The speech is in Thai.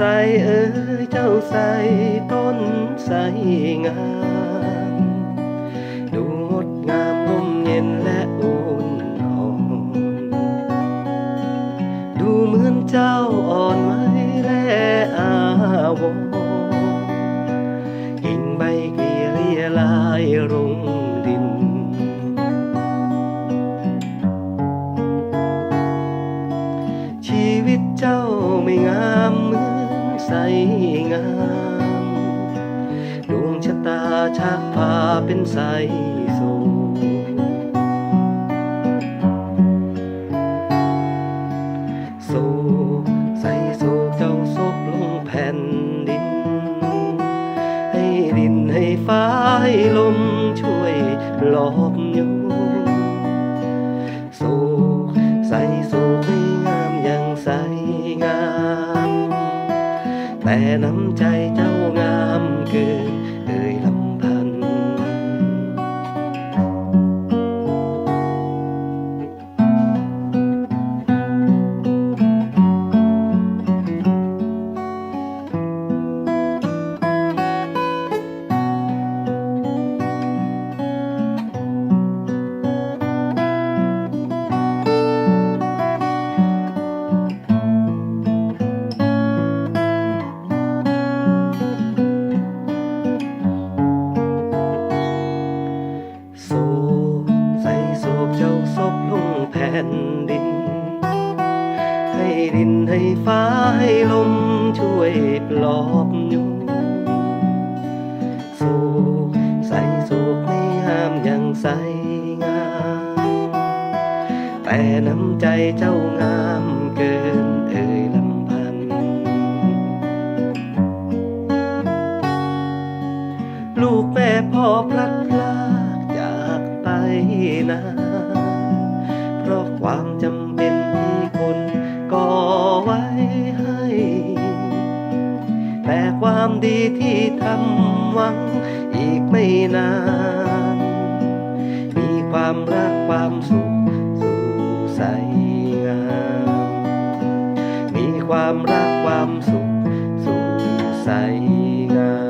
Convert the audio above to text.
ใสเอ้ยเจ้าใสต้นใสงาม ดูงดงามลมเย็นและอุ่นหอมดูเหมือนเจ้าอ่อนไหวและอาวรกิ่งใบเกลียเรียลายรุงดินชีวิตเจ้าไม่งามเใสงาม ดวงชะตาชักพาเป็นใสโศกโศกใสโศกเจ้าซบลงแผ่นดิน ให้ดินให้ฟ้าให้ลมช่วยปลอบ แต่น้ำใจเจ้างามเกิน ผ่นดิน ให้ดินให้ฟ้าให้ลมช่วยปลอบโยนโศกใส่โศกไม่ห้ามอย่างใสงามแต่น้ำใจเจ้างามเกินเอ่ยลำพัน ลูกแม่พ่อพลัดพรากจากไปนาน เพราะความจำเป็นที่คนก่อไว้ให้ แต่ความดีที่ทำหวังอีกไม่นาน มีความรักความสุขสู่ใสงาม มีความรักความสุขสู่ใสงาม